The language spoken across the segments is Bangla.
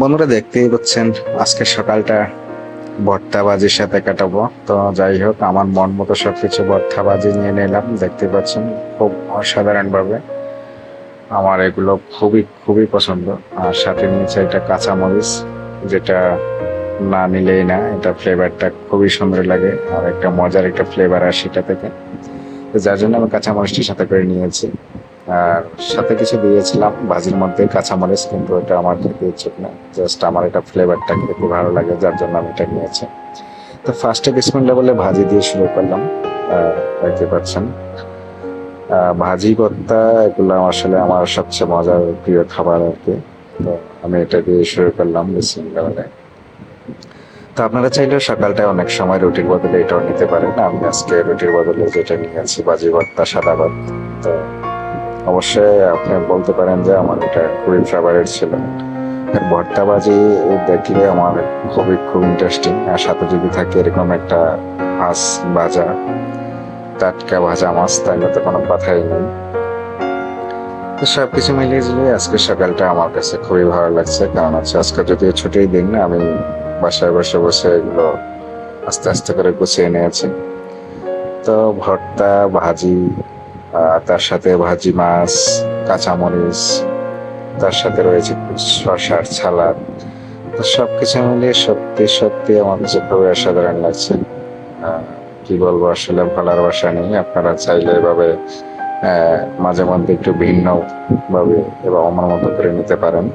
বন্ধুরা দেখতেই পাচ্ছেন, আজকে সকালটা ভর্তাবাজির সাথে কাটাবো। তো যাই হোক, আমার মন মতো সবকিছু ভর্তাবাজি নিয়ে নিলাম। দেখতে পাচ্ছেন, খুব অসাধারণ ভাবে আমার এগুলো খুবই খুবই পছন্দ। আর সাথে নিয়েছে এটা কাঁচামরিচ, যেটা না নিলেই না, এটা ফ্লেভারটা খুবই সুন্দর লাগে, আর একটা মজার একটা ফ্লেভার আসে এটা থেকে। যার জন্য আমি কাঁচা কাঁচামরিচটি সাথে করে নিয়েছি। আর সাথে কিছু দিয়েছিলাম। ভাজির মধ্যে কাঁচামরিচ, কিন্তু এটা আমার খেতে ইচ্ছুক না। জাস্ট আমার এটা ফ্লেভারটা খেতে ভালো লাগে, যার জন্য আমি এটা নিয়েছি। তো ফার্স্টে বিসমিল্লা বলে ভাজি দিয়ে শুরু করলাম। দেখতে পাচ্ছেন। ভাজি ভর্তা, এগুলো আসলে আমার সবচেয়ে মজার প্রিয় খাবার আর কি। তো আমি এটা দিয়ে শুরু করলাম বিসমিল্লা বলে। তো আপনারা চাইলে সকালটায় অনেক সময় রুটির বদলে এটাও নিতে পারেন। আমি আজকে রুটির বদলে যেটা নিয়েছি, ভাজি ভর্তা, সাদা ভাত। তো অবশ্যই আপনি বলতে পারেন যে আমার এটা খুবই ফেভারিট ছিল। আর ভর্তা ভাজি দেখলে আমার খুবই খুব ইন্টারেস্টিং আর সাথে যদি থাকে এরকম একটা মাছ ভাজা, টাটকা ভাজা মাছ, তাহলে তো কোনো কথাই নেই। তো সবকিছু মিলিয়ে ঝুলিয়ে আজকে সকালটা আমার কাছে খুবই ভালো লাগছে। কারণ হচ্ছে আজকে যদিও ছুটির দিন না আমি বাসায় বসে বসে এগুলো আস্তে আস্তে করে গুছিয়ে নিয়েছি। তো ভর্তা, ভাজি তার সাথে ভাজি মাছ, কাঁচামরিচ, তার সাথে রয়েছে শসার ছালাদ। তো সবকিছু মিলিয়ে সত্যি সত্যি আমার কাছে খুবই অসাধারণ লাগছে। কি বলব, আসলে বলার বাসা নেই। আপনারা চাইলে এভাবে মাঝে মধ্যে একটু ভিন্ন ভাবে এবং আমার মতো করে নিতে পারেন।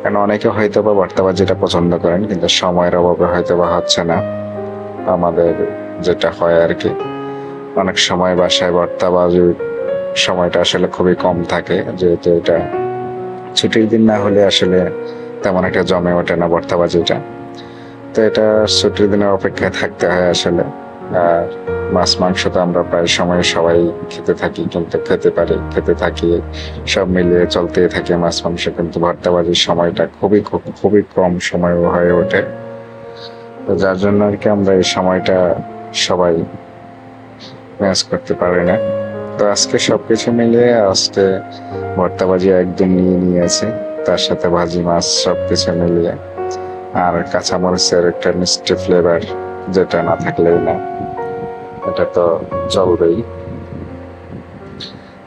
কারণ অনেকে হয়তো বা ভর্তা যেটা পছন্দ করেন, কিন্তু সময়ের অভাবে হয়তো বা হচ্ছে না। আমাদের যেটা হয় আর কি। অনেক সময় বাসায় ভর্তা বাজির সময়টা আসলে খুবই কম থাকে, যেহেতু এটা ছুটির দিন না হলে আসলে তেমন একটা জমে ওঠে না ভর্তা বাজিটা। তো এটা ছুটির দিনের অপেক্ষায় থাকতে হয় আসলে। আর মাছ, মাংস তো আমরা প্রায় সময় সবাই খেতে থাকি, কিন্তু খেতে পারি, খেতে থাকি, সব মিলিয়ে চলতেই থাকে মাছ, মাংস, কিন্তু ভর্তা বাজির সময়টা খুবই, খুব, খুবই কম সময় হয়ে ওঠে। তো যার জন্য আর কি আমরা এই সময়টা সবাই ম্যাচ করতে পারি না। তো আজকে সবকিছু মিলিয়ে আজকে ভর্তা ভাজি একদম নিয়ে নিয়েছে। তার সাথে ভাজি, মাছ সবকিছু মিলিয়ে। আর কাঁচামরিচের একটা মিষ্টি ফ্লেভার যেটা না থাকলেই না, এটা তো চলবেই।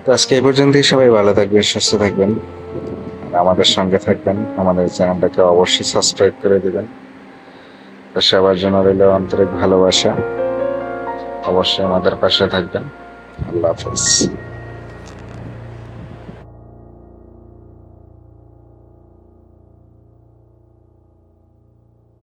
তো আজকে এই পর্যন্তই, সবাই ভালো থাকবেন, সুস্থ থাকবেন। আমাদের সঙ্গে থাকবেন। আমাদের চ্যানেলটাকে অবশ্যই সাবস্ক্রাইব করে দিবেন। তো সবার জন্য রইল আন্তরিক ভালোবাসা। অবশ্যই আমাদের পাশে থাকবেন। আল্লাহ হাফেজ।